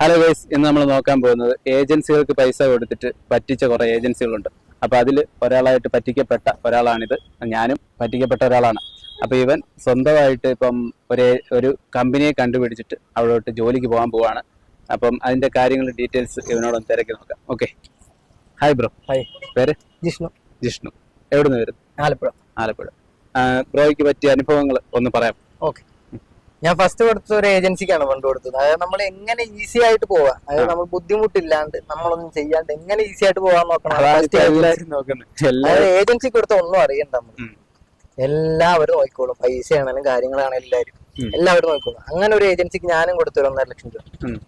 Hello guys ഇന്ന് നമ്മൾ നോക്കാൻ പോകുന്നത് ഏജൻസികൾക്ക് പൈസ കൊടുത്തിട്ട് പറ്റിച്ച കുറെ ഏജൻസികളുണ്ട്. അപ്പൊ അതിൽ ഒരാളായിട്ട് പറ്റിക്കപ്പെട്ട ഒരാളാണിത്. ഞാനും പറ്റിക്കപ്പെട്ട ഒരാളാണ്. അപ്പൊ ഇവൻ സ്വന്തമായിട്ട് ഇപ്പം ഒരു ഒരു കമ്പനിയെ കണ്ടുപിടിച്ചിട്ട് അവിടോട്ട് ജോലിക്ക് പോകാൻ പോവാണ്. അപ്പം അതിന്റെ കാര്യങ്ങൾ ഡീറ്റെയിൽസ് ഇവനോടൊന്ന് തിരക്കി നോക്കാം. ഓക്കെ ഹായ് ബ്രോ ഹായ് പേര്? ജിഷ്ണു. ജിഷ്ണു. എവിടുന്ന് വരുന്നു? ആലപ്പുഴ. ആലപ്പുഴ. ബ്രോയ്ക്ക് പറ്റിയ അനുഭവങ്ങൾ ഒന്ന് പറയാം ഓക്കെ ഞാൻ ഫസ്റ്റ് കൊടുത്ത ഒരു ഏജൻസിക്കാണ് ഫണ്ട് കൊടുത്തത്. അതായത് നമ്മൾ എങ്ങനെ ഈസി ആയിട്ട് പോവാ. അതായത് നമ്മൾ ബുദ്ധിമുട്ടില്ലാണ്ട് നമ്മളൊന്നും ചെയ്യാണ്ട് എങ്ങനെ ഈസി ആയിട്ട് പോവാൻ നോക്കണം. അതായത് ഏജൻസി കൊടുത്ത ഒന്നും അറിയണ്ട നമ്മൾ. എല്ലാവരും നോക്കിക്കോളും. പൈസയാണെങ്കിലും കാര്യങ്ങളാണെങ്കിലും എല്ലാവരും. എല്ലാവരും നോക്കിക്കോളും. അങ്ങനെ ഒരു ഏജൻസിക്ക് ഞാനും കൊടുത്തൊരു ഒന്നര ലക്ഷം രൂപ.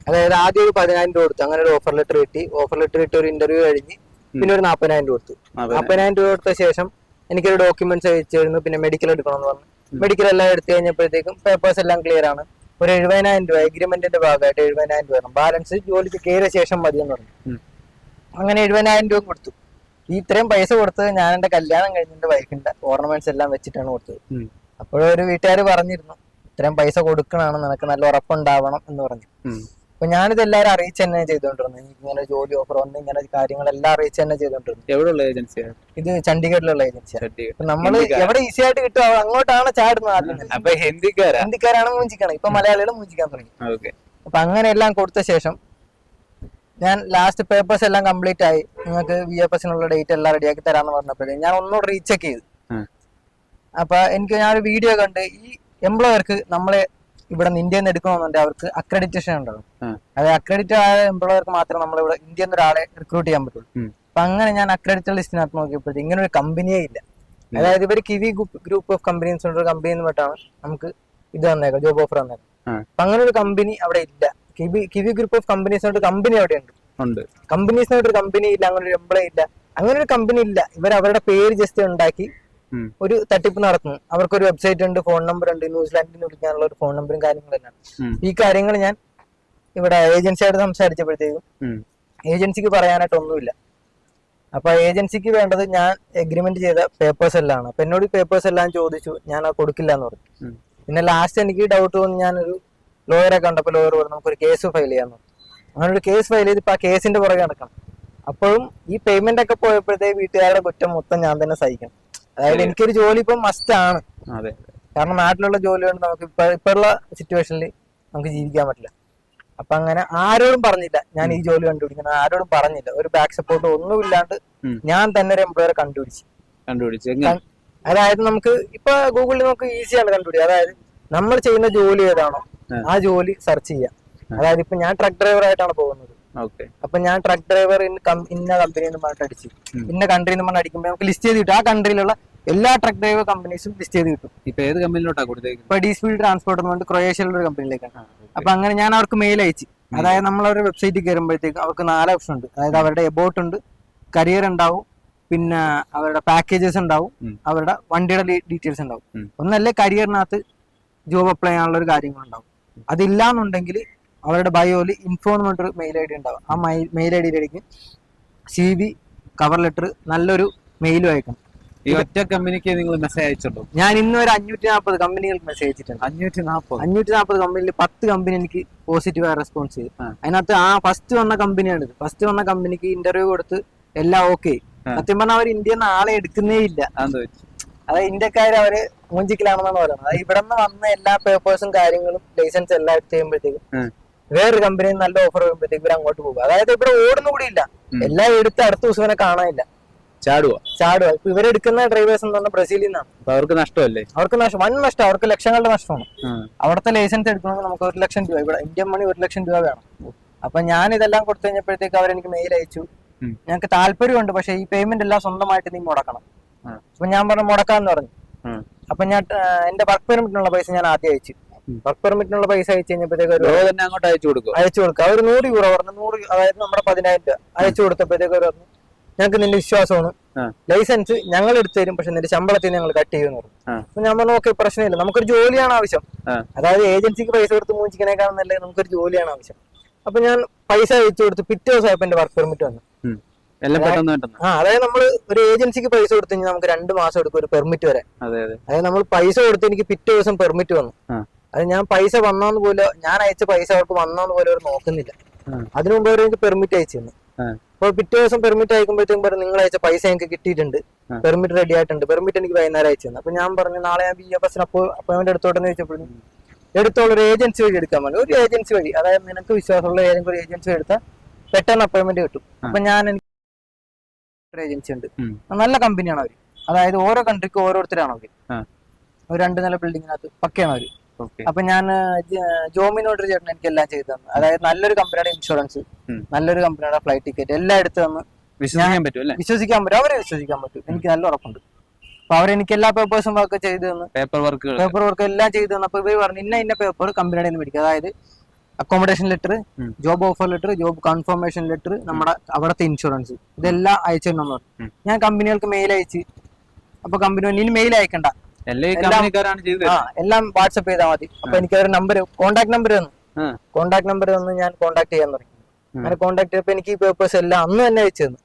അതായത് ആദ്യം ഒരു പതിനായിരം രൂപ കൊടുത്തു. അങ്ങനെ ഒരു ഓഫർ ലെറ്റർ കിട്ടി. ഓഫർ ലെറ്റർ കിട്ടി ഒരു ഇന്റർവ്യൂ കഴിഞ്ഞ് പിന്നെ ഒരു നാപ്പതിനായിരം രൂപ കൊടുത്തു. നാപ്പതിനായിരം രൂപ കൊടുത്ത ശേഷം എനിക്കൊരു ഡോക്യുമെന്റ്സ് അയച്ചിരുന്നു. പിന്നെ മെഡിക്കൽ എടുക്കണമെന്ന് പറഞ്ഞു. മെഡിക്കൽ എല്ലാം എടുത്തു കഴിഞ്ഞപ്പോഴത്തേക്കും പേപ്പേഴ്സ് എല്ലാം ക്ലിയർ ആണ്. ഒരു എഴുപതിനായിരം രൂപ എഗ്രിമെന്റിന്റെ ഭാഗമായിട്ട് എഴുപതിനായിരം രൂപ വേണം. ബാലൻസ് ജോലിക്ക് കയറിയ ശേഷം മതി എന്ന് പറഞ്ഞു. അങ്ങനെ എഴുപതിനായിരം രൂപ കൊടുത്തു. ഈ ഇത്രയും പൈസ കൊടുത്തത് ഞാൻ എന്റെ കല്യാണം കഴിഞ്ഞിട്ട് വൈഫിന്റെ ഓർണമെന്റ്സ് എല്ലാം വെച്ചിട്ടാണ് കൊടുത്തത്. അപ്പോഴൊരു വീട്ടുകാർ പറഞ്ഞിരുന്നു ഇത്രയും പൈസ കൊടുക്കണമെന്ന് നിനക്ക് നല്ല ഉറപ്പുണ്ടാവണം എന്ന് പറഞ്ഞു. അപ്പൊ ഞാനിത് എല്ലാവരും അറിയിച്ച് തന്നെ ചെയ്തോണ്ടിരുന്നു. എനിക്ക് ഇങ്ങനെ ജോലി ഓഫർ വന്ന് ഇങ്ങനെ കാര്യങ്ങളെല്ലാം അറിയിച്ച് തന്നെ ചെയ്തോണ്ടിരുന്നു. എവിടെയുള്ള ഏജൻസിയാണ് ഇത് ചണ്ഡീഗഡിലുള്ള ഏജൻസിയാണ് ചണ്ഡീഗഡ്. നമ്മൾ ഹിന്ദിക്കാരാ? എവിടെ ഈസി ആയിട്ട് കിട്ടും അവ- അങ്ങോട്ടാണ് ചാടുന്നത് ആദ്യം. തന്നെ. അപ്പൊ ഹിന്ദിക്കാരാ? ഹിന്ദിക്കാരാണ് മൂഞ്ചിക്കണം. ഇപ്പൊ മലയാളികളും മൂഞ്ചിക്കാൻ തുടങ്ങി. ഓക്കെ. അപ്പൊ അങ്ങനെ എല്ലാം കൊടുത്ത ശേഷം ഞാൻ ലാസ്റ്റ് പേപ്പേഴ്സ് എല്ലാം കംപ്ലീറ്റ് ആയി. നിങ്ങൾക്ക് വി എഫ് എസിനുള്ള ഡേറ്റ് എല്ലാം റെഡിയാക്കി തരാന്ന് പറഞ്ഞപ്പോഴേ ഞാൻ ഒന്നുകൂടെ റീചെക്ക് ചെയ്തു. അപ്പൊ എനിക്ക് ഞാൻ ഒരു വീഡിയോ കണ്ട് ഈ എംപ്ലോയർക്ക് നമ്മളെ ഇവിടെ നിന്ന് ഇന്ത്യയിൽ നിന്ന് എടുക്കണമെന്നുണ്ടെങ്കിൽ അവർക്ക് അക്രഡിറ്റേഷൻ ഉണ്ടാവും. അത് അക്രഡിറ്റ് ആയ എംപ്ലോയർക്ക് മാത്രമേ നമ്മൾ ഇവിടെ ഇന്ത്യയിൽ നിന്ന് ഒരാളെ റിക്രൂട്ട് ചെയ്യാൻ പറ്റുള്ളൂ. അപ്പൊ അങ്ങനെ ഞാൻ അക്രഡിറ്റഡ് ലിസ്റ്റിനകത്ത് നോക്കിയപ്പോഴത്തേക്ക് ഇങ്ങനെ ഒരു കമ്പനിയേ ഇല്ല അതായത് ഇവർ കിവി ഗ്രൂപ്പ് ഓഫ് കമ്പനീസ് ഒരു കമ്പനി എന്ന് പറഞ്ഞിട്ടാണ് നമുക്ക് ഇത് തന്നേക്കാം ജോബ് ഓഫർ തന്നേക്കാം. അപ്പൊ അങ്ങനെ ഒരു കമ്പനി അവിടെ ഇല്ല. Kiwi Kiwi group of companies ഒരു കമ്പനി അവിടെ ഉണ്ട്. ഉണ്ട്. കമ്പനീസിന് ഒരു കമ്പനി ഇല്ല അങ്ങനെ ഒരു എംപ്ലോയി ഇല്ല. അങ്ങനെ ഒരു കമ്പനി ഇല്ല. ഇവർ അവരുടെ പേര് ജസ്റ്റ് ഉണ്ടാക്കി. ഒരു തട്ടിപ്പ് നടത്തുന്നു. അവർക്കൊരു വെബ്സൈറ്റ് ഉണ്ട് ഫോൺ നമ്പർ ഉണ്ട് ന്യൂസിലാൻഡിൽ നിന്ന് വിളിക്കാനുള്ള ഒരു ഫോൺ നമ്പറും കാര്യങ്ങളെല്ലാം തന്നെയാണ്. ഈ കാര്യങ്ങൾ ഞാൻ ഇവിടെ ഏജൻസിയായിട്ട് സംസാരിച്ചപ്പോഴത്തേക്കും ഏജൻസിക്ക് പറയാനായിട്ട് ഒന്നുമില്ല. അപ്പൊ ഏജൻസിക്ക് വേണ്ടത് ഞാൻ എഗ്രിമെന്റ് ചെയ്ത പേപ്പേഴ്സ് എല്ലാം ആണ്. അപ്പൊ എന്നോട് പേപ്പേഴ്സ് എല്ലാം ചോദിച്ചു ഞാൻ അത് കൊടുക്കില്ല എന്ന് പറഞ്ഞു പിന്നെ ലാസ്റ്റ് എനിക്ക് ഡൗട്ട് തോന്നി ഞാനൊരു ലോയറെ കണ്ടപ്പോൾ ലോയർ പറഞ്ഞു നമുക്കൊരു കേസ് ഫയൽ ചെയ്യാന്ന് അങ്ങനെ ഒരു കേസ് ഫയൽ ചെയ്ത് ഇപ്പൊ ആ കേസിന്റെ പുറകെ നടക്കണം. അപ്പോഴും ഈ പേയ്മെന്റ് ഒക്കെ പോയപ്പോഴത്തേക്ക് വീട്ടുകാരുടെ കുറ്റം മൊത്തം ഞാൻ തന്നെ സഹിക്കണം. അതായത് എനിക്കൊരു ജോലി ഇപ്പം മസ്റ്റ് ആണ്. അതെ. കാരണം നാട്ടിലുള്ള ജോലി കൊണ്ട് നമുക്ക് ഇപ്പൊ ഇപ്പോഴുള്ള സിറ്റുവേഷനിൽ നമുക്ക് ജീവിക്കാൻ പറ്റില്ല. അപ്പൊ അങ്ങനെ ആരോടും പറഞ്ഞില്ല ഞാൻ ഈ ജോലി കണ്ടുപിടിക്കണം ആരോടും പറഞ്ഞില്ല. ഒരു ബാക്ക് സപ്പോർട്ട് ഒന്നും ഇല്ലാണ്ട് ഞാൻ തന്നെ ഒരു എംപ്ലോയറെ കണ്ടുപിടിച്ചു. കണ്ടുപിടിച്ചു. അതായത് നമുക്ക് ഇപ്പൊ ഗൂഗിളിൽ നമുക്ക് ഈസിയാണ് കണ്ടുപിടിക്കുക. അതായത് നമ്മൾ ചെയ്യുന്ന ജോലി ഏതാണോ ആ. ജോലി സെർച്ച് ചെയ്യാം. അതായത് ഇപ്പൊ ഞാൻ ട്രക്ക് ഡ്രൈവർ ആയിട്ടാണ് പോകുന്നത്. അപ്പൊ ഞാൻ ട്രക്ക് ഡ്രൈവർ ഇന്ന കമ്പനി എന്ന് പറഞ്ഞിട്ട് അടിച്ചു. ഇന്ന കൺട്രി എന്ന് പറഞ്ഞ് അടിക്കുമ്പോൾ നമുക്ക് ലിസ്റ്റ് ചെയ്ത് കിട്ടും. ആ കൺട്രിയിലുള്ള എല്ലാ ട്രക്ക് ഡ്രൈവർ കമ്പനീസും ലിസ്റ്റ് ചെയ്ത് കിട്ടും. ഇപ്പൊ ഏത് കമ്പനിയിലോട്ടാ കൊടുത്തേക്കുന്നത്? ഇപ്പൊ ഡീസ്ഫീൽഡ് ട്രാൻസ്പോർട്ട് എന്ന് പറഞ്ഞിട്ട് ക്രൊയേഷ്യയിലുള്ള ഒരു കമ്പനിയിലേക്കാണ് അപ്പൊ അങ്ങനെ ഞാൻ അവർക്ക് മെയിൽ അയച്ചു. അതായത് നമ്മൾ അവരുടെ വെബ്സൈറ്റിൽ കയറുമ്പോഴത്തേക്ക് അവർക്ക് നാല് ഓപ്ഷൻ ഉണ്ട്. അതായത് അവരുടെ എബോട്ട് ഉണ്ട് കരിയർ ഉണ്ടാവും പിന്നെ അവരുടെ പാക്കേജസ് ഉണ്ടാവും അവരുടെ വണ്ടിയുടെ ഡീറ്റെയിൽസ് ഉണ്ടാവും. ഒന്നല്ലേ കരിയറിനകത്ത് ജോബ് അപ്ലൈ ചെയ്യാനുള്ള ഒരു കാര്യങ്ങളുണ്ടാവും. അതില്ലാന്നുണ്ടെങ്കിൽ അവരുടെ ബയോയിൽ ഇൻഫോ എന്ന് പറഞ്ഞിട്ടൊരു മെയിൽ ഐ ഡി ഉണ്ടാവും. ആ മെയിൽ ഐ ഡിയിലേക്ക് സി വി കവർ ലെറ്റർ നല്ലൊരു മെയിലും അയക്കണം. ഈ ഒറ്റ കമ്പനിക്ക് നിങ്ങൾ മെസ്സേജ് അയച്ചിട്ടുണ്ടോ? ഞാൻ ഇന്ന് ഒരു അഞ്ഞൂറ്റി നാൽപ്പത് കമ്പനികൾക്ക് മെസ്സേജ് അയച്ചിട്ടുണ്ട്. അഞ്ഞൂറ്റി നാൽപ്പത് അഞ്ഞൂറ്റി നാൽപ്പത് കമ്പനിയിൽ പത്ത് കമ്പനി എനിക്ക് പോസിറ്റീവായി റെസ്പോൺസ് ചെയ്തു. അതിനകത്ത് ആ ഫസ്റ്റ് വന്ന കമ്പനിയാണ് ഫസ്റ്റ് വന്ന കമ്പനിക്ക് ഇന്റർവ്യൂ കൊടുത്ത് എല്ലാം ഓക്കെ. സത്യം പറഞ്ഞാൽ അവർ ഇന്ത്യയിൽ നിന്ന് ആളെ എടുക്കുന്നേ ഇല്ല. അതായത് ഇന്ത്യക്കാർ അവർ മൂഞ്ചിക്കലാണെന്നാണ് പറയുന്നത്. ഇവിടെ നിന്ന് വന്ന എല്ലാ പേപ്പേഴ്സും കാര്യങ്ങളും ലൈസൻസ് എല്ലാം എടുത്ത് കഴിയുമ്പോഴത്തേക്കും. വേറൊരു കമ്പനിയിൽ നല്ല ഓഫർ വരുമ്പോഴത്തേക്ക് ഇവർ അങ്ങോട്ട് പോകും. അതായത് ഇവിടെ ഓടുന്നു കൂടി ഇല്ല. ഉം. എല്ലാം എടുത്ത് അടുത്ത ദിവസം ഇവനെ കാണാനില്ല. ചാടുക ചാടുക ഇപ്പൊ ഇവരെടുക്കുന്ന ഡ്രൈവേഴ്സ് എന്ന് പറഞ്ഞാൽ ബ്രസീലിൽ നിന്നാണ്. അവർക്ക് നഷ്ടമല്ലേ? അവർക്ക് നഷ്ടം. വൻ നഷ്ടം. അവർക്ക് ലക്ഷങ്ങളുടെ നഷ്ടമാണ്. അവിടുത്തെ ലൈസൻസ് എടുക്കണമെങ്കിൽ നമുക്ക് ഒരു ലക്ഷം രൂപ. ഇവിടെ ഇന്ത്യൻ മണി ഒരു ലക്ഷം രൂപ വേണം. അപ്പൊ ഞാൻ ഇതെല്ലാം കൊടുത്തു കഴിഞ്ഞപ്പോഴത്തേക്ക് അവരെനിക്ക് മെയിൽ അയച്ചു. ഞങ്ങൾക്ക് താല്പര്യമുണ്ട്. പക്ഷെ ഈ പേയ്മെന്റ് എല്ലാം സ്വന്തമായിട്ട് നീ മുടക്കണം. അപ്പൊ ഞാൻ പറഞ്ഞു മുടക്കാന്ന് പറഞ്ഞു. അപ്പൊ ഞാൻ എന്റെ വർക്ക് പെർമിറ്റിനുള്ള പൈസ ഞാൻ ആദ്യം അയച്ചു. വർക്ക് പെർമിറ്റിനുള്ള പൈസ അയച്ചു കഴിഞ്ഞപ്പോഴത്തേക്ക് തന്നെ അങ്ങോട്ട് അയച്ചു കൊടുക്കും. അയച്ചു കൊടുക്കുക അവർ നൂറ് യൂറോ പറഞ്ഞു. നൂറ് അതായത് നമ്മുടെ പതിനായിരം രൂപ അയച്ചു കൊടുത്തപ്പോഴത്തേക്ക് അവർ പറഞ്ഞു ഞങ്ങൾക്ക് നിന്റെ വിശ്വാസമാണ്. ലൈസൻസ് ഞങ്ങൾ എടുത്തു തരും പക്ഷെ നിന്റെ ശമ്പളത്തിൽ ഞങ്ങൾ കട്ട് ചെയ്യുന്നു. അപ്പൊ ഞാൻ പറഞ്ഞു ഓക്കെ പ്രശ്നമില്ല. നമുക്കൊരു ജോലിയാണ് ആവശ്യം. അതായത് ഏജൻസിക്ക് പൈസ കൊടുത്ത് മൂഞ്ചിക്കണേക്കാളും നല്ലത് നമുക്കൊരു ജോലിയാണ് ആവശ്യം. അപ്പൊ ഞാൻ പൈസ അയച്ചു കൊടുത്ത് പിറ്റേ ദിവസം ആയപ്പോ എന്റെ വർക്ക് പെർമിറ്റ് വന്നു. ആ അതായത് നമ്മൾ ഒരു ഏജൻസിക്ക് പൈസ കൊടുത്തു കഴിഞ്ഞാൽ നമുക്ക് രണ്ട് മാസം എടുക്കും ഒരു പെർമിറ്റ് വരെ. അതെ അതെ. അതായത് നമ്മൾ പൈസ കൊടുത്ത് എനിക്ക് പിറ്റേ ദിവസം പെർമിറ്റ് വന്നു. അത് ഞാൻ പൈസ വന്നോന്ന് പോലും ഞാൻ അയച്ച പൈസ അവർക്ക് വന്നോന്ന് പോലും അവർ നോക്കുന്നില്ല. അതിനു മുമ്പ് അവർ എനിക്ക് പെർമിറ്റ് അയച്ചിരുന്നു. അപ്പോൾ പിറ്റേ ദിവസം പെർമിറ്റ് അയക്കുമ്പോഴത്തേക്കും പറഞ്ഞു നിങ്ങൾ അയച്ച പൈസ എനിക്ക് കിട്ടിയിട്ടുണ്ട്. പെർമിറ്റ് റെഡി ആയിട്ടുണ്ട്. പെർമിറ്റ് എനിക്ക് വൈകുന്നേരം അയച്ചു തന്നു. അപ്പൊ ഞാൻ പറഞ്ഞു നാളെ ഞാൻ ബി എഫ് എസിന് അപ്പോൾ അപ്പോയിന്റ് എടുത്തോട്ടെന്ന് ചോദിച്ചപ്പോഴും എടുത്തോളൂ ഒരു ഏജൻസി വഴി എടുക്കാൻ പറഞ്ഞു. ഒരു ഏജൻസി വഴി. അതായത് നിനക്ക് വിശ്വാസമുള്ള ഏതെങ്കിലും ഒരു ഏജൻസി എടുത്താൽ പെട്ടെന്ന് അപ്പോയിന്റ്മെന്റ് കിട്ടും. അപ്പൊ ഞാൻ എനിക്ക് ഏജൻസി ഉണ്ട്. നല്ല കമ്പനിയാണ് അവർ അതായത് ഓരോ കൺട്രിക്ക് ഓരോരുത്തരാണ് അവർ ആ. ഒരു രണ്ട് നില ബിൽഡിങ്ങിനകത്ത് പക്കയാണ് അവർ അപ്പൊ ഞാൻ ജോമിനോട് ചേട്ടൻ എനിക്ക് എല്ലാം ചെയ്തു തന്നു. അതായത് നല്ലൊരു കമ്പനിയുടെ ഇൻഷുറൻസ് നല്ലൊരു കമ്പനിയുടെ ഫ്ലൈറ്റ് ടിക്കറ്റ് എല്ലാം എടുത്തു തന്നു വിശ്വസിക്കാൻ പറ്റും വിശ്വസിക്കാൻ പറ്റും. അവരെ വിശ്വസിക്കാൻ പറ്റും. എനിക്ക് നല്ല ഉറപ്പുണ്ട്. അപ്പൊ അവരെനിക്ക് എല്ലാ പേപ്പേഴ്സും ഒക്കെ ചെയ്തു തന്നു. പേപ്പർ വർക്ക് പേപ്പർ വർക്ക് എല്ലാം ചെയ്തു തന്നു. അപ്പൊ ഇവർ പറഞ്ഞു ഇന്ന ഇന്ന പേപ്പർ കമ്പനിയുടെ നിന്ന് മേടിക്കുക അതായത് accommodation letter job offer letter job confirmation letter നമ്മുടെ അവിടുത്തെ ഇൻഷുറൻസ് ഇതെല്ലാം അയച്ചു തന്നു. ഞാൻ കമ്പനികൾക്ക് മെയിൽ അയച്ച്. അപ്പൊ കമ്പനി ഇനി മെയിൽ അയക്കണ്ട. എല്ലാ വാട്സപ്പ് ചെയ്താൽ മതി. അപ്പൊ എനിക്ക് ഒരു നമ്പർ കോൺടാക്ട് നമ്പർ തന്നു. കോണ്ടാക്ട് കോൺടാക്ട് നമ്പർ തന്ന് ഞാൻ കോൺടാക്ട് ചെയ്യാൻ തുടങ്ങി. അങ്ങനെ കോൺടാക്ട് ചെയ്തപ്പോ എനിക്ക് ഈ പേപ്പേഴ്സ് എല്ലാം അന്ന് തന്നെ വെച്ച് തന്നു.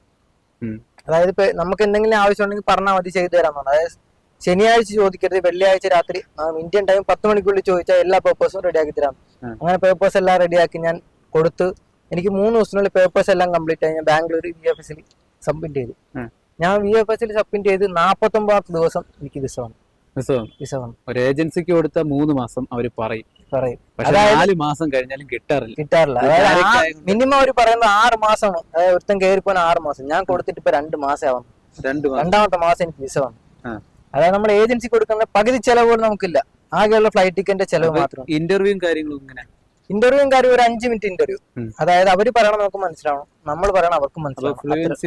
അതായത് ഇപ്പൊ നമുക്ക് എന്തെങ്കിലും ആവശ്യം ഉണ്ടെങ്കിൽ പറഞ്ഞാൽ മതി ചെയ്തു തരാൻ പറഞ്ഞു. അതായത് ശനിയാഴ്ച ചോദിക്കരുത് വെള്ളിയാഴ്ച രാത്രി ഇന്ത്യൻ ടൈം പത്ത് മണിക്കുള്ളിൽ ചോദിച്ചാൽ എല്ലാ പേപ്പേഴ്സും റെഡിയാക്കി തരാം. അങ്ങനെ പേപ്പേഴ്സ് എല്ലാം റെഡിയാക്കി ഞാൻ കൊടുത്ത് എനിക്ക് മൂന്ന് ദിവസത്തിനുള്ളിൽ പേപ്പേഴ്സ് എല്ലാം കംപ്ലീറ്റ് ആയി ഞാൻ ബാംഗ്ലൂർ വി എഫ് എസിൽ സബ്മിറ്റ് ചെയ്തു. ഞാൻ വി എഫ് എസിൽ സബ്മിറ്റ് ചെയ്ത് നാൽപ്പത്തൊമ്പതാമത്തെ ദിവസം എനിക്ക് വിസ വന്നു. വിസ ഒരു ഏജൻസിക്ക് കൊടുത്ത മൂന്ന് മാസം അവർ പറയും. പറയും. നാല് മാസം കഴിഞ്ഞാലും കിട്ടാറില്ല. കിട്ടാറില്ല. മിനിമം അവർ പറയുന്നത് ആറ് മാസമാണ്. അതായത് ഒരുത്തൻ കയറി പോകാൻ ആറ് മാസം. ഞാൻ കൊടുത്തിട്ട് ഇപ്പൊ രണ്ട് മാസം ആവുന്നു. രണ്ടാമത്തെ മാസം എനിക്ക് വിസ വന്നു അതായത് നമ്മൾ ഏജൻസി കൊടുക്കുന്ന പകുതി ചെലവ് പോലും നമുക്കില്ല. ആകെയുള്ള ഫ്ലൈറ്റ് ടിക്കറ്റിന്റെ ചെലവ് മാത്രം ഇന്റർവ്യൂ കാര്യങ്ങളും ഇങ്ങനെ ഇന്റർവ്യൂവും കാര്യം ഒരു അഞ്ച് മിനിറ്റ് ഇന്റർവ്യൂ. അതായത് അവർ പറയണം നമുക്ക് മനസ്സിലാവണം. നമ്മൾ പറയണം അവർക്ക് മനസ്സിലാവും മനസ്സിലാവണം.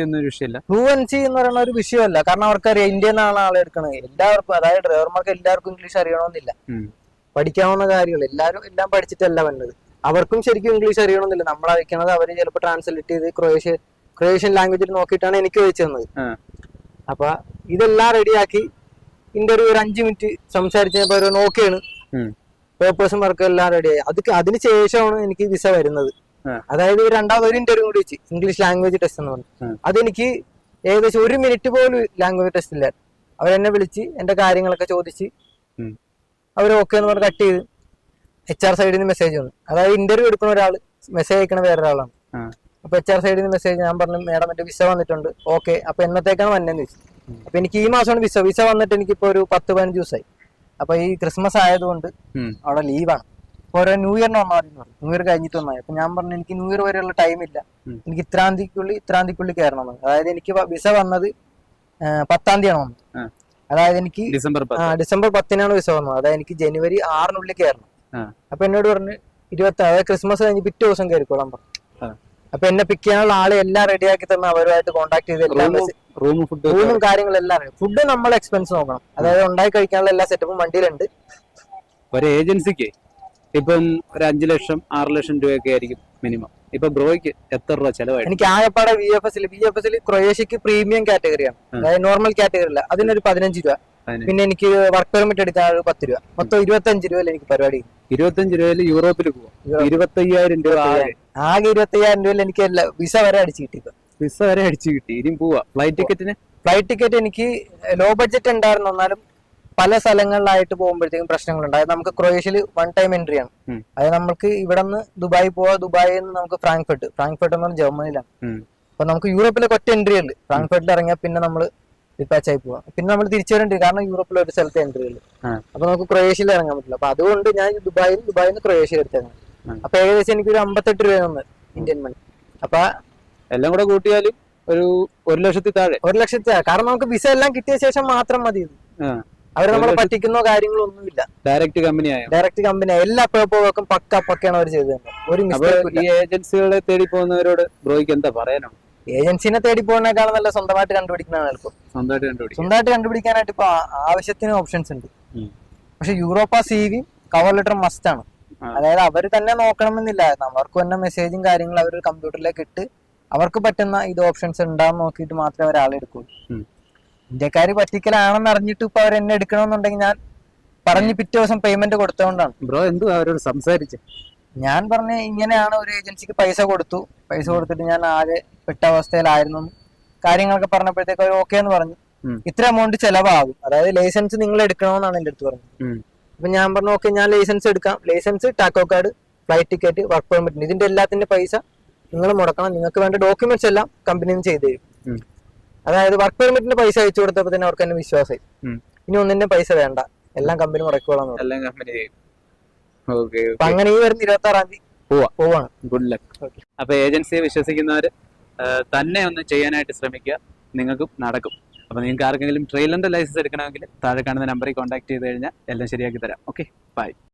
ഫ്ലുവൻസി എന്ന് പറയുന്ന ഒരു വിഷയമല്ല. കാരണം അവർക്കറിയാം ഇന്ത്യയിൽ നിന്നാണ് ആളെ എടുക്കണത്. എല്ലാവർക്കും അതായത് ഡ്രൈവർമാർക്ക് എല്ലാവർക്കും ഇംഗ്ലീഷ് അറിയണമെന്നില്ല. പഠിക്കാവുന്ന കാര്യങ്ങൾ എല്ലാവരും എല്ലാം പഠിച്ചിട്ടല്ല വന്നത്. അവർക്കും ശരിക്കും ഇംഗ്ലീഷ് അറിയണമെന്നില്ല. നമ്മൾ അയക്കണത് അവർ ചിലപ്പോൾ ട്രാൻസ്ലേറ്റ് ചെയ്ത് ക്രൊയേഷ്യ ക്രൊയേഷ്യൻ ലാംഗ്വേജിൽ നോക്കിയിട്ടാണ് എനിക്ക് അയച്ചു തന്നത്. അപ്പൊ ഇതെല്ലാം റെഡിയാക്കി ഇന്റർവ്യൂ ഒരു അഞ്ചു മിനിറ്റ് സംസാരിച്ചപ്പോ നോക്കിയാണ്. പേപ്പേഴ്സും വർക്കും എല്ലാം റെഡിയായി അത് അതിന് ശേഷമാണ് എനിക്ക് വിസ വരുന്നത്. അതായത് രണ്ടാമത് ഒരു ഇന്റർവ്യൂ കൂടി വെച്ച്. ഇംഗ്ലീഷ് ലാംഗ്വേജ് ടെസ്റ്റ് എന്ന് പറഞ്ഞു. അതെനിക്ക് ഏകദേശം ഒരു മിനിറ്റ് പോലും ലാംഗ്വേജ് ടെസ്റ്റ് ഇല്ല അവരെന്നെ വിളിച്ച് എന്റെ കാര്യങ്ങളൊക്കെ ചോദിച്ച്. അവർ ഓക്കെ എന്ന് പറഞ്ഞ് കട്ട് ചെയ്ത് എച്ച് ആർ സൈഡിൽ നിന്ന് മെസ്സേജ് വന്നു. അതായത് ഇന്റർവ്യൂ എടുക്കുന്ന ഒരാൾ മെസ്സേജ് അയക്കണ വേറൊരാളാണ്. അപ്പൊ എച്ച് ആർ സൈഡിൽ നിന്ന് മെസ്സേജ് ഞാൻ പറഞ്ഞു മേഡം എന്റെ വിസ വന്നിട്ടുണ്ട്. ഓക്കെ അപ്പൊ എന്നത്തേക്കാണ് വന്നതെന്ന് ചോദിച്ചു. അപ്പൊ എനിക്ക് ഈ മാസമാണ് വിസ വിസ വന്നിട്ട് എനിക്കിപ്പോ ഒരു പത്ത് പതിനഞ്ച് ദിവസമായി അപ്പൊ ഈ ക്രിസ്മസ് ആയതുകൊണ്ട്. അവിടെ ലീവാണ്. അപ്പൊ ഓരോ ന്യൂ ഇയറിന് വന്നാൽ മതി പറഞ്ഞു. ന്യൂ ഇയർ കഴിഞ്ഞിട്ട് വന്നാൽ അപ്പൊ ഞാൻ പറഞ്ഞു എനിക്ക് ന്യൂ ഇയർ വരെയുള്ള ടൈം ഇല്ല. എനിക്ക് ഇത്രാം തീയതിക്കുള്ളിൽ ഇത്രാം തീയതിക്കുള്ളിൽ കയറണം എന്ന്. അതായത് എനിക്ക് വിസ വന്നത് പത്താം തീയതിയാണ് വന്നത്. അതായത് എനിക്ക് ഡിസംബർ ഡിസംബർ പത്തിനാണ് വിസ വന്നത്. അതായത് എനിക്ക് ജനുവരി ആറിനുള്ളിൽ കയറണം. അപ്പൊ എന്നോട് പറഞ്ഞു ഇരുപത്തി അതായത് ക്രിസ്മസ് കഴിഞ്ഞ് പിറ്റേ ദിവസം കയറിക്കോളാം പറഞ്ഞു. അപ്പൊ എന്നെ പിക്ക് ചെയ്യാനുള്ള ആളെ എല്ലാം റെഡിയാക്കി തന്നെ അവരുമായിട്ട് കോൺടാക്ട് ചെയ്ത് എല്ലാം റൂമും ഫുഡ് റൂമും കാര്യങ്ങളെല്ലാം ഫുഡ് നമ്മൾ എക്സ്പെൻസ് നോക്കണം. അതായത് ഉണ്ടായി കഴിക്കാനുള്ള എല്ലാ സെറ്റപ്പും വണ്ടിയിലുണ്ട്. ഒരു ഏജൻസിക്ക് ഇപ്പം ഒരു അഞ്ചു ലക്ഷം ആറ് ലക്ഷം രൂപയൊക്കെ ആയിരിക്കും മിനിമം ഇപ്പൊ ബ്രോയ്ക്ക് എത്ര രൂപ ചെലവായി? എനിക്ക് ആകപ്പാടെ വി എഫ് എസിൽ വി എഫ് എസിൽ ക്രൊയേഷ്യക്ക് പ്രീമിയം കാറ്റഗറിയാണ്. അതായത് നോർമൽ കാറ്റഗറി അല്ല. അതിനൊരു പതിനഞ്ച് രൂപ. പിന്നെ എനിക്ക് വർക്ക് പെർമിറ്റ് എടുക്കാൻ ഒരു പത്ത് രൂപ. മൊത്തം ഇരുപത്തഞ്ച് രൂപയിൽ എനിക്ക് പരിപാടി ഇരുപത്തഞ്ച് രൂപയിൽ യൂറോപ്പിൽ പോകും ഇരുപത്തയ്യായിരം രൂപ ആകെ. ഇരുപത്തി ഇരുപത്തയ്യായിരം രൂപയിൽ എനിക്ക് വിസ വരെ അടിച്ചു കിട്ടി വിസ വരെ അടിച്ചു കിട്ടി. ഇനിയും പോവാ. ഫ്ലൈറ്റ് ടിക്കറ്റിന് ഫ്ലൈറ്റ് ടിക്കറ്റ് എനിക്ക് ലോ ബഡ്ജറ്റ് ഉണ്ടായിരുന്നു. എന്നാലും പല സ്ഥലങ്ങളിലായിട്ട് പോകുമ്പോഴത്തേക്കും പ്രശ്നങ്ങളുണ്ട്. അതായത് നമുക്ക് ക്രൊയേഷ്യയിൽ വൺ ടൈം എൻട്രി ആണ്. അത് അതായത് നമുക്ക് ഇവിടെ നിന്ന് ദുബായി പോവാ. ദുബായിൽ നിന്ന് നമുക്ക് ഫ്രാങ്ക്ഫർട്ട്. ഫ്രാങ്ക്ഫർട്ട് എന്ന് പറഞ്ഞാൽ ജർമ്മനിയിലാണ്. അപ്പൊ നമുക്ക് യൂറോപ്പിലെ ഒറ്റ എൻട്രി ഉണ്ട്. ഫ്രാങ്ക്ഫർട്ടിൽ ഇറങ്ങിയാൽ പിന്നെ നമ്മൾ ഡിപ്പാച്ച് ആയി പോവാം. പിന്നെ നമ്മൾ തിരിച്ചു വരേണ്ടി വരും. കാരണം യൂറോപ്പിലെ ഒരു സ്ഥലത്ത് എൻട്രി ഉള്ളു. അപ്പൊ നമുക്ക് ക്രൊയേഷ്യയിൽ ഇറങ്ങാൻ പറ്റില്ല. അപ്പൊ അതുകൊണ്ട് ഞാൻ ദുബായിൽ ദുബായിൽ നിന്ന് ക്രൊയേഷ്യ എടുത്തേക്കണം ആ. അപ്പൊ ഏകദേശം എനിക്ക് ഒരു അമ്പത്തെട്ട് രൂപ ഇന്ത്യൻ മണി അപ്പൊ എല്ലാം കൂടെ കൂട്ടിയാലും ഒരു ഒരു ലക്ഷത്തി താഴെ. ഒരു ലക്ഷത്തി കാരണം നമുക്ക് വിസ എല്ലാം കിട്ടിയ ശേഷം മാത്രം മതി. അവർ നമ്മളെ കാര്യങ്ങളൊന്നുമില്ല പറ്റിക്കുന്നോ കാര്യങ്ങളോ ഒന്നുമില്ല. ഡയറക്റ്റ് കമ്പനി ആയ? ഡയറക്റ്റ് കമ്പനി എല്ലാ പേപ്പർവർക്കും പക്ക പക്കയാണ് അവർ ചെയ്തത്. ഒരു ഈ ഏജൻസികളെ തേടി പോകുന്നവരോട് ബ്രോയ്ക്ക് എന്താ പറയാനോ ഏജൻസിനെ തേടി പോകുന്നതിനേക്കാളും നല്ല സ്വന്തമായിട്ട് കണ്ടുപിടിക്കുന്നതാണ് എളുപ്പം. സ്വന്തമായിട്ട് കണ്ടുപിടിക്കും സ്വന്തമായിട്ട് കണ്ടുപിടിക്കാനായിട്ട് ഇപ്പൊ ആവശ്യത്തിന് ഓപ്ഷൻസ് ഉണ്ട്. പക്ഷെ Europa C V cover letter must ആണ്. അതായത് അവർ തന്നെ നോക്കണമെന്നില്ല. അവർക്ക് തന്നെ മെസ്സേജും കാര്യങ്ങളും അവർ കമ്പ്യൂട്ടറിലേക്ക് ഇട്ട് അവർക്ക് പറ്റുന്ന ഇത് ഓപ്ഷൻസ് ഉണ്ടാന്ന് നോക്കിയിട്ട് മാത്രമേ ഒരാളെ ഉം. പറ്റിക്കലാണെന്ന് അറിഞ്ഞിട്ട് ഇപ്പൊ അവരെന്നെ എന്നെ എടുക്കണമെന്നുണ്ടെങ്കിൽ ഞാൻ പറഞ്ഞ് പിറ്റേ ദിവസം പേയ്മെന്റ് കൊടുത്തോണ്ടാണ്. ബ്രോ എന്തുവാ അവരോട് സംസാരിച്ചു? ഞാൻ പറഞ്ഞ ഇങ്ങനെയാണ് ഒരു ഏജൻസിക്ക് പൈസ കൊടുത്തു. പൈസ കൊടുത്തിട്ട് ഞാൻ ആകെ പെട്ട അവസ്ഥയിലായിരുന്നു. കാര്യങ്ങളൊക്കെ പറഞ്ഞപ്പോഴത്തേക്ക് അവർ ഓക്കെ എന്ന് പറഞ്ഞു. ഇത്ര എമൗണ്ട് ചെലവാകും. അതായത് ലൈസൻസ് നിങ്ങൾ എടുക്കണമെന്നാണ് എന്റെ അടുത്ത് പറഞ്ഞത്. അപ്പൊ ഞാൻ പറഞ്ഞു ഓക്കെ ഞാൻ ലൈസൻസ് എടുക്കാം. Licence tacho card flight ticket work permit ഇതിന്റെ എല്ലാത്തിന്റെ പൈസ നിങ്ങൾ മുടക്കണം. നിങ്ങൾക്ക് വേണ്ട ഡോക്യുമെന്റ്സ് എല്ലാം കമ്പനി ചെയ്തു തരും. അതായത് വർക്ക് പെർമിറ്റിന്റെ പൈസ അയച്ചു കൊടുത്തപ്പോൾ തന്നെ അവർക്ക് തന്നെ വിശ്വാസമായി ഇനി ഒന്നിന്റെ പൈസ വേണ്ട. എല്ലാം കമ്പനി മുടക്കോളാം എല്ലാം കമ്പനി ചെയ്യും. അപ്പൊ അങ്ങനെ ഈ വരുന്ന ഇരുപത്തി ആറാം തീയതി പോവാണ്. Good luck. അപ്പൊ ഏജൻസിയെ വിശ്വസിക്കുന്നവര് തന്നെ ഒന്ന് ചെയ്യാനായിട്ട് ശ്രമിക്കുക. നിങ്ങൾക്കും നടക്കും. അപ്പൊ നിങ്ങൾക്ക് ആർക്കെങ്കിലും ട്രെയിലറിന്റെ ലൈസൻസ് എടുക്കണമെങ്കിൽ താഴെ കാണുന്ന നമ്പറിൽ കോൺടാക്ട് ചെയ്ത് കഴിഞ്ഞാൽ എല്ലാം ശരിയാക്കി തരാം. Okay bye